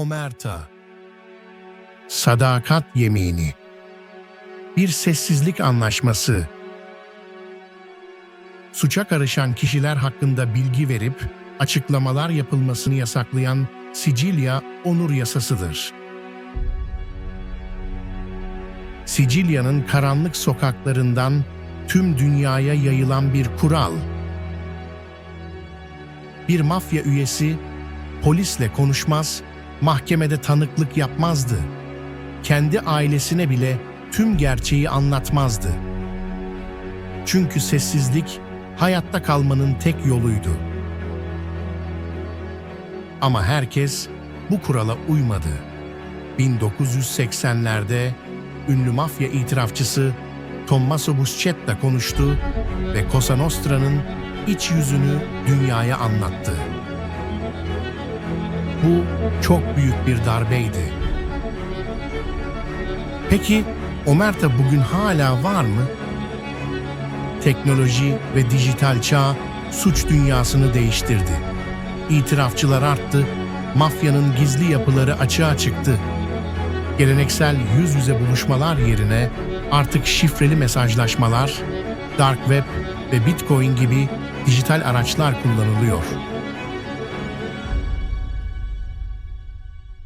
Omerta Sadakat Yemini Bir sessizlik anlaşması Suça karışan kişiler hakkında bilgi verip açıklamalar yapılmasını yasaklayan Sicilya Onur Yasasıdır. Sicilya'nın karanlık sokaklarından tüm dünyaya yayılan bir kural. Bir mafya üyesi polisle konuşmaz, mahkemede tanıklık yapmazdı. Kendi ailesine bile tüm gerçeği anlatmazdı. Çünkü sessizlik hayatta kalmanın tek yoluydu. Ama herkes bu kurala uymadı. 1980'lerde ünlü mafya itirafçısı Tommaso Buscetta konuştu ve Cosa Nostra'nın iç yüzünü dünyaya anlattı. Bu çok büyük bir darbeydi. Peki Omerta bugün hala var mı? Teknoloji ve dijital çağ suç dünyasını değiştirdi. İtirafçılar arttı, mafyanın gizli yapıları açığa çıktı. Geleneksel yüz yüze buluşmalar yerine artık şifreli mesajlaşmalar, dark web ve bitcoin gibi dijital araçlar kullanılıyor.